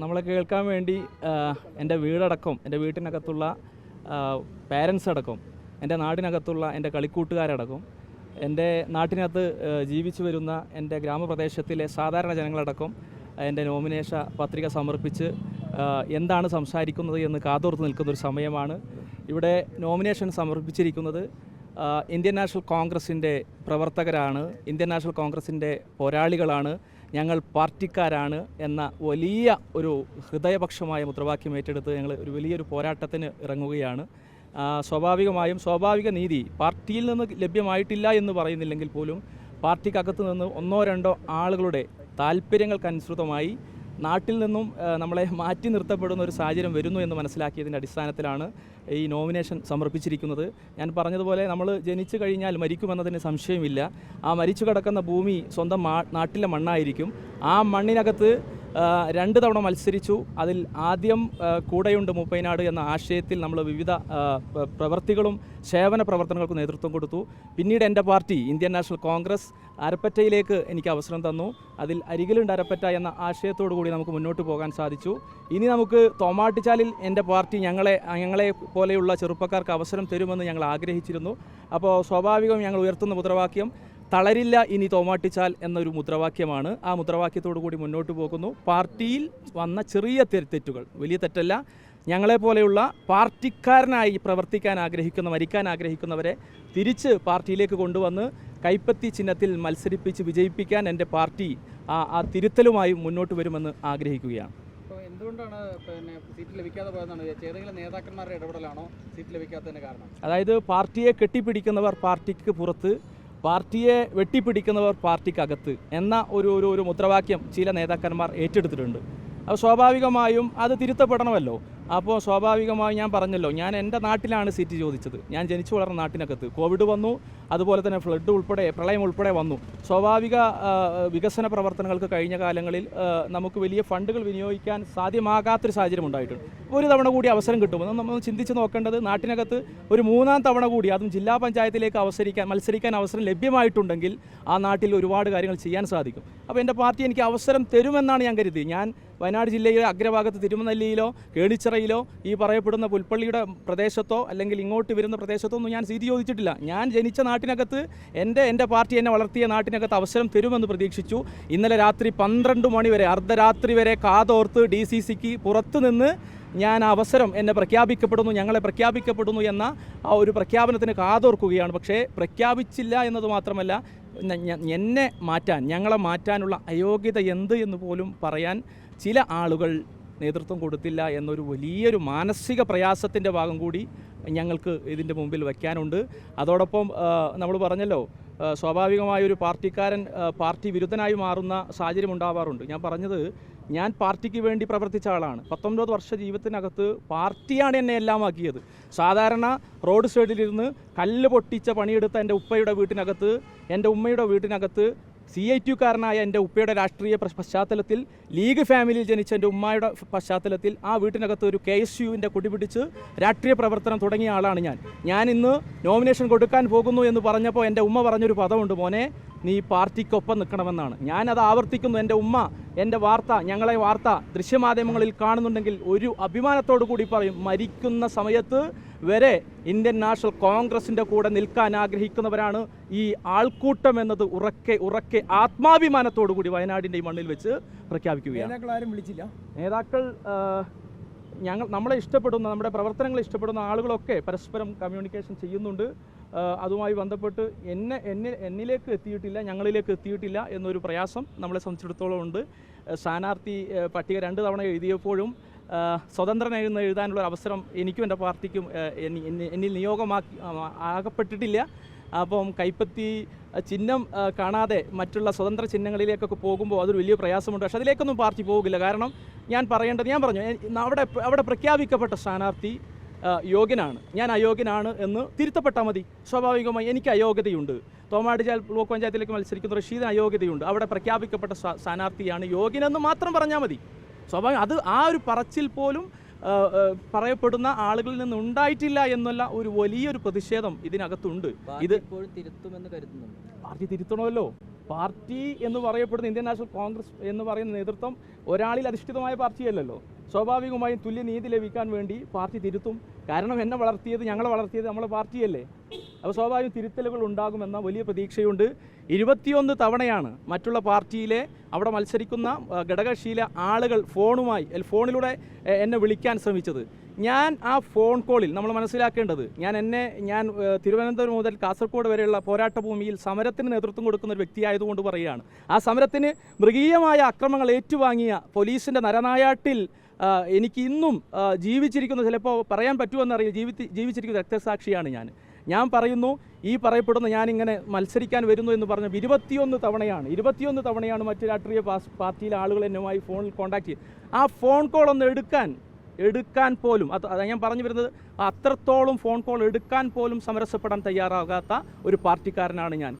നമ്മളെ കേൾക്കാൻ വേണ്ടി എന്റെ വീടടക്കം എന്റെ വീട്ടിനകത്തുള്ള പാരൻസ് അടക്കം എന്റെ നാടിനകത്തുള്ള എന്റെ കളിക്കൂട്ടുകാരടക്കം എന്റെ നാട്ടിനകത്ത് ജീവിച്ചു വരുന്ന എന്റെ ഗ്രാമപ്രദേശത്തിലെ സാധാരണ ജനങ്ങളടക്കം എന്റെ നോമിനേഷ പത്രിക സമർപ്പിച്ച് എന്താണ് സംസാരിക്കുന്നത് എന്ന് കാതോർത്ത് നിൽക്കുന്ന ഒരു സമയമാണ്. ഇവിടെ നോമിനേഷൻ സമർപ്പിച്ചിരിക്കുന്നത് ഇന്ത്യൻ നാഷണൽ കോൺഗ്രസിന്റെ പ്രവർത്തകരാണ് ഇന്ത്യൻ നാഷണൽ കോൺഗ്രസിന്റെ പോരാളികളാണ്. ഞങ്ങൾ പാർട്ടിക്കാരാണ് എന്ന വലിയ ഒരു ഹൃദയപക്ഷമായ മുദ്രാവാക്യം ഏറ്റെടുത്ത് ഞങ്ങൾ ഒരു വലിയൊരു പോരാട്ടത്തിന് ഇറങ്ങുകയാണ്. സ്വാഭാവികമായും സ്വാഭാവിക നീതി പാർട്ടിയിൽ നിന്ന് ലഭ്യമായിട്ടില്ല എന്ന് പറയുന്നില്ലെങ്കിൽ പോലും പാർട്ടിക്കകത്ത് നിന്ന് ഒന്നോ രണ്ടോ ആളുകളുടെ താല്പര്യങ്ങൾക്കനുസൃതമായി നാട്ടിൽ നിന്നും നമ്മളെ മാറ്റി നിർത്തപ്പെടുന്ന ഒരു സാഹചര്യം വരുന്നു എന്ന് മനസ്സിലാക്കിയതിന്റെ അടിസ്ഥാനത്തിലാണ് ഈ നോമിനേഷൻ സമർപ്പിച്ചിരിക്കുന്നത്. ഞാൻ പറഞ്ഞതുപോലെ നമ്മൾ ജനിച്ചു കഴിഞ്ഞാൽ മരിക്കുമെന്നതിന് സംശയമില്ല. ആ മരിച്ചു കിടക്കുന്ന ഭൂമി സ്വന്തം നാട്ടിലെ മണ്ണായിരിക്കും. ആ മണ്ണിനകത്ത് രണ്ട് തവണ മത്സരിച്ചു. അതിൽ ആദ്യം കൂടെയുണ്ട് മുപ്പൈനാട് എന്ന ആശയത്തിൽ നമ്മൾ വിവിധ പ്രവർത്തികളും സേവന പ്രവർത്തനങ്ങൾക്കും നേതൃത്വം കൊടുത്തു. പിന്നീട് എന്റെ പാർട്ടി ഇന്ത്യൻ നാഷണൽ കോൺഗ്രസ് അരപ്പറ്റയിലേക്ക് എനിക്ക് അവസരം തന്നു. അതിൽ അരികിലുണ്ട് അരപ്പറ്റ എന്ന ആശയത്തോടു കൂടി നമുക്ക് മുന്നോട്ട് പോകാൻ സാധിച്ചു. ഇനി നമുക്ക് തോമാട്ടിച്ചാലിൽ എന്റെ പാർട്ടി ഞങ്ങളെ ഞങ്ങളെ പോലെയുള്ള ചെറുപ്പക്കാർക്ക് അവസരം തരുമെന്ന് ഞങ്ങൾ ആഗ്രഹിച്ചിരുന്നു. അപ്പോൾ സ്വാഭാവികം ഞങ്ങൾ ഉയർത്തുന്ന മുദ്രാവാക്യം തളരില്ല ഇനി തോമാട്ടിച്ചാൽ എന്നൊരു മുദ്രാവാക്യമാണ്. ആ മുദ്രാവാക്യത്തോടു കൂടി മുന്നോട്ട് പോകുന്നു. പാർട്ടിയിൽ വന്ന ചെറിയ തെറ്റുകൾ. വലിയ തെറ്റല്ല. ഞങ്ങളെപ്പോലെയുള്ള പാർട്ടിക്കാരനായി പ്രവർത്തിക്കാൻ ആഗ്രഹിക്കുന്ന മരിക്കാൻ ആഗ്രഹിക്കുന്നവരെ തിരിച്ച് പാർട്ടിയിലേക്ക് കൊണ്ടുവന്ന് കൈപ്പത്തി ചിഹ്നത്തിൽ മത്സരിപ്പിച്ച് വിജയിപ്പിക്കാൻ എന്റെ പാർട്ടി ആ ആ തിരുത്തലുമായി മുന്നോട്ട് വരുമെന്ന് ആഗ്രഹിക്കുകയാണ്. അപ്പോൾ എന്തുകൊണ്ടാണ് പിന്നെ സീറ്റ് ലഭിക്കാതെ പോയതെന്നാണ് ഏതെങ്കിലും നേതാക്കന്മാരുടെ ഇടപെടലാണോ സീറ്റ് ലഭിക്കാത്തതിന് കാരണം? അതായത് പാർട്ടിയെ കെട്ടിപ്പിടിക്കുന്നവർ പാർട്ടിക്ക് പുറത്ത് പാർട്ടിയെ വെട്ടിപ്പിടിക്കുന്നവർ പാർട്ടിക്കകത്ത് എന്ന ഒരു ഒരു ഒരു മുദ്രാവാക്യം ചില നേതാക്കന്മാർ ഏറ്റെടുത്തിട്ടുണ്ട്. അത് സ്വാഭാവികമായും അത് തിരുത്തപ്പെടണമല്ലോ. അപ്പോൾ സ്വാഭാവികമായി ഞാൻ പറഞ്ഞല്ലോ ഞാൻ എന്റെ നാട്ടിലാണ് സീറ്റ് ചോദിച്ചത്. ഞാൻ ജനിച്ചു വളർന്ന നാട്ടിനകത്ത്. കോവിഡ് വന്നു അതുപോലെ തന്നെ ഫ്ലഡ് ഉൾപ്പെടെ പ്രളയം ഉൾപ്പെടെ വന്നു. സ്വാഭാവിക വികസന പ്രവർത്തനങ്ങൾക്ക് കഴിഞ്ഞ കാലങ്ങളിൽ നമുക്ക് വലിയ ഫണ്ടുകൾ വിനിയോഗിക്കാൻ സാധ്യമാകാത്തൊരു സാഹചര്യം ഉണ്ടായിട്ടുണ്ട്. ഒരു തവണ കൂടി അവസരം കിട്ടുമെന്ന് നമ്മൾ ചിന്തിച്ച് നോക്കേണ്ടത് നാട്ടിനകത്ത് ഒരു മൂന്നാം തവണ കൂടി അതും ജില്ലാ പഞ്ചായത്തിലേക്ക് അവസരിക്കാൻ മത്സരിക്കാൻ അവസരം ലഭ്യമായിട്ടുണ്ടെങ്കിൽ ആ നാട്ടിൽ ഒരുപാട് കാര്യങ്ങൾ ചെയ്യാൻ സാധിക്കും. അപ്പോൾ എന്റെ പാർട്ടി എനിക്ക് അവസരം തരുമെന്നാണ് ഞാൻ കരുതി ഞാൻ വയനാട് ജില്ലയിലെ അഗ്രഭാഗത്ത് തിരുമനല്ലിയിലോ കേണിച്ചിറയിലോ ഈ പറയപ്പെടുന്ന പുൽപ്പള്ളിയുടെ പ്രദേശത്തോ അല്ലെങ്കിൽ ഇങ്ങോട്ട് വരുന്ന പ്രദേശത്തോ ഒന്നും ഞാൻ സ്ഥിതി ചോദിച്ചിട്ടില്ല. ഞാൻ ജനിച്ച നാട്ടിനകത്ത് എന്റെ എന്റെ പാർട്ടി എന്നെ വളർത്തിയ നാട്ടിനകത്ത് അവസരം തരുമെന്ന് പ്രതീക്ഷിച്ചു. ഇന്നലെ രാത്രി പന്ത്രണ്ട് മണി വരെ അർദ്ധരാത്രി വരെ കാതോർത്ത് ഡി സി സിക്ക് പുറത്തുനിന്ന് ഞാൻ അവസരം എന്നെ പ്രഖ്യാപിക്കപ്പെടുന്നു ഞങ്ങളെ പ്രഖ്യാപിക്കപ്പെടുന്നു എന്ന ആ ഒരു പ്രഖ്യാപനത്തിന് കാതോർക്കുകയാണ്. പക്ഷേ പ്രഖ്യാപിച്ചില്ല എന്നത് മാത്രമല്ല എന്നെ മാറ്റാൻ ഞങ്ങളെ മാറ്റാനുള്ള അയോഗ്യത എന്ത് എന്ന് പോലും പറയാൻ ചില ആളുകൾ നേതൃത്വം കൊടുത്തില്ല എന്നൊരു വലിയൊരു മാനസിക പ്രയാസത്തിന്റെ ഭാഗം കൂടി ഞങ്ങൾക്ക് ഇതിന്റെ മുമ്പിൽ വയ്ക്കാനുണ്ട്. അതോടൊപ്പം നമ്മൾ പറഞ്ഞല്ലോ സ്വാഭാവികമായൊരു പാർട്ടിക്കാരൻ പാർട്ടി വിരുദ്ധനായി മാറുന്ന സാഹചര്യം ഉണ്ടാവാറുണ്ട്. ഞാൻ പറഞ്ഞത് ഞാൻ പാർട്ടിക്ക് വേണ്ടി പ്രവർത്തിച്ച ആളാണ്. പത്തൊമ്പത് വർഷ ജീവിതത്തിനകത്ത് പാർട്ടിയാണ് എന്നെ എല്ലാം ആക്കിയത്. സാധാരണ റോഡ് സൈഡിലിരുന്ന് കല്ല് പൊട്ടിച്ച പണിയെടുത്ത എന്റെ ഉപ്പയുടെ വീട്ടിനകത്ത് എന്റെ ഉമ്മയുടെ വീട്ടിനകത്ത് സി ഐ ടിക്കാരനായ എന്റെ ഉപ്പയുടെ രാഷ്ട്രീയ പശ്ചാത്തലത്തിൽ ലീഗ് ഫാമിലിയിൽ ജനിച്ച എന്റെ ഉമ്മയുടെ പശ്ചാത്തലത്തിൽ ആ വീട്ടിനകത്ത് ഒരു കെ എസ് യുവിന്റെ കൊടിപിടിച്ച് രാഷ്ട്രീയ പ്രവർത്തനം തുടങ്ങിയ ആളാണ് ഞാൻ. ഞാൻ ഇന്ന് നോമിനേഷൻ കൊടുക്കാൻ പോകുന്നു എന്ന് പറഞ്ഞപ്പോൾ എന്റെ ഉമ്മ പറഞ്ഞൊരു പദമുണ്ട് മോനെ നീ പാർട്ടിക്കൊപ്പം നിൽക്കണമെന്നാണ്. ഞാനത് ആവർത്തിക്കുന്നു. എന്റെ ഉമ്മ എന്റെ വാർത്ത ഞങ്ങളെ വാർത്ത ദൃശ്യമാധ്യമങ്ങളിൽ കാണുന്നുണ്ടെങ്കിൽ ഒരു അഭിമാനത്തോടു കൂടി പറയും മരിക്കുന്ന സമയത്ത് വരെ ഇന്ത്യൻ നാഷണൽ കോൺഗ്രസിന്റെ കൂടെ നിൽക്കാൻ ആഗ്രഹിക്കുന്നവരാണ് ഈ ആൾക്കൂട്ടം എന്നത് ഉറക്കെ ഉറക്കെ ആത്മാഭിമാനത്തോടു കൂടി വയനാടിന്റെ ഈ മണ്ണിൽ വെച്ച് പ്രഖ്യാപിക്കുകയാണ്. നേതാക്കൾ ആരും വിളിച്ചില്ല? നേതാക്കൾ ഞങ്ങൾ നമ്മളെ ഇഷ്ടപ്പെടുന്ന നമ്മുടെ പ്രവർത്തനങ്ങൾ ഇഷ്ടപ്പെടുന്ന ആളുകളൊക്കെ പരസ്പരം കമ്മ്യൂണിക്കേഷൻ ചെയ്യുന്നുണ്ട്. അതുമായി ബന്ധപ്പെട്ട് എന്നെ എന്നെ എന്നിലേക്ക് എത്തിയിട്ടില്ല ഞങ്ങളിലേക്ക് എത്തിയിട്ടില്ല എന്നൊരു പ്രയാസം നമ്മളെ സംബന്ധിച്ചിടത്തോളം ഉണ്ട്. സ്ഥാനാർത്ഥി പട്ടിക രണ്ട് തവണ എഴുതിയപ്പോഴും സ്വതന്ത്രനായിരുന്നു എഴുതാനുള്ള അവസരം എനിക്കും എന്റെ പാർട്ടിക്കും എന്നിൽ നിയോഗമാക്കി ആകപ്പെട്ടിട്ടില്ല. അപ്പം കൈപ്പത്തി ചിഹ്നം കാണാതെ മറ്റുള്ള സ്വതന്ത്ര ചിഹ്നങ്ങളിലേക്കൊക്കെ പോകുമ്പോൾ അതൊരു വലിയ പ്രയാസമുണ്ട്. പക്ഷെ അതിലേക്കൊന്നും പാർട്ടി പോകില്ല. കാരണം ഞാൻ പറയേണ്ടത് ഞാൻ പറഞ്ഞു അവിടെ അവിടെ പ്രഖ്യാപിക്കപ്പെട്ട സ്ഥാനാർത്ഥി യോഗ്യനാണ്. ഞാൻ അയോഗ്യനാണ് എന്ന് തിരുത്തപ്പെട്ടാൽ മതി. സ്വാഭാവികമായി എനിക്ക് അയോഗ്യതയുണ്ട്. തോമാടിച്ചാൽ ബ്ലോക്ക് പഞ്ചായത്തിലേക്ക് മത്സരിക്കുന്ന റഷീദിന് അയോഗ്യതയുണ്ട്. അവിടെ പ്രഖ്യാപിക്കപ്പെട്ട സ്ഥാ- സ്ഥാനാർത്ഥിയാണ് യോഗ്യനെന്ന് മാത്രം പറഞ്ഞാൽ മതി. സ്വാഭാവികം അത് ആ ഒരു പറച്ചിൽ പോലും പറയപ്പെടുന്ന ആളുകളിൽ നിന്ന് ഉണ്ടായിട്ടില്ല എന്നുള്ള ഒരു വലിയൊരു പ്രതിഷേധം ഇതിനകത്തുണ്ട്. ഇത് തിരുത്തുമെന്ന് കരുതുന്നു പാർട്ടി തിരുത്തണമല്ലോ. പാർട്ടി എന്ന് പറയപ്പെടുന്ന ഇന്ത്യൻ നാഷണൽ കോൺഗ്രസ് എന്ന് പറയുന്ന നേതൃത്വം ഒരാളിൽ അധിഷ്ഠിതമായ പാർട്ടിയല്ലല്ലോ. സ്വാഭാവികമായും തുല്യനീതി ലഭിക്കാൻ വേണ്ടി പാർട്ടി തിരുത്തും. കാരണം എന്നെ വളർത്തിയത് ഞങ്ങളെ വളർത്തിയത് നമ്മളെ പാർട്ടിയല്ലേ. അപ്പോൾ സ്വാഭാവികം തിരുത്തലുകൾ ഉണ്ടാകുമെന്ന വലിയ പ്രതീക്ഷയുണ്ട്. ഇരുപത്തിയൊന്ന് തവണയാണ് മറ്റുള്ള പാർട്ടിയിലെ അവിടെ മത്സരിക്കുന്ന ഘടകക്ഷിയിലെ ആളുകൾ ഫോണുമായി ഫോണിലൂടെ എന്നെ വിളിക്കാൻ ശ്രമിച്ചത്. ഞാൻ ആ ഫോൺ കോളിൽ നമ്മൾ മനസ്സിലാക്കേണ്ടത് ഞാൻ എന്നെ ഞാൻ തിരുവനന്തപുരം മുതൽ കാസർഗോഡ് വരെയുള്ള പോരാട്ട ഭൂമിയിൽ സമരത്തിന് നേതൃത്വം കൊടുക്കുന്ന ഒരു വ്യക്തിയായതുകൊണ്ട് പറയുകയാണ്. ആ സമരത്തിന് മൃഗീയമായ അക്രമങ്ങൾ ഏറ്റുവാങ്ങിയ പോലീസിന്റെ നരനായാട്ടിൽ എനിക്ക് ഇന്നും ജീവിച്ചിരിക്കുന്ന ചിലപ്പോൾ പറയാൻ പറ്റുമെന്നറിയില്ല ജീവി ജീവിച്ചിരിക്കുന്ന രക്തസാക്ഷിയാണ് ഞാൻ. ഞാൻ പറയുന്നു ഈ പറയപ്പെടുന്ന ഞാനിങ്ങനെ മത്സരിക്കാൻ വരുന്നു എന്ന് പറഞ്ഞ ഇരുപത്തിയൊന്ന് തവണയാണ് ഇരുപത്തിയൊന്ന് തവണയാണ് മറ്റു രാഷ്ട്രീയ പാർട്ടിയിലെ ആളുകൾ എന്നുമായി ഫോണിൽ കോൺടാക്ട് ചെയ്ത്. ആ ഫോൺ കോൾ ഒന്ന് എടുക്കാൻ എടുക്കാൻ പോലും അത് ഞാൻ പറഞ്ഞു വരുന്നത് അത്രത്തോളം ഫോൺ കോൾ എടുക്കാൻ പോലും സമരസപ്പെടാൻ തയ്യാറാകാത്ത ഒരു പാർട്ടിക്കാരനാണ് ഞാൻ.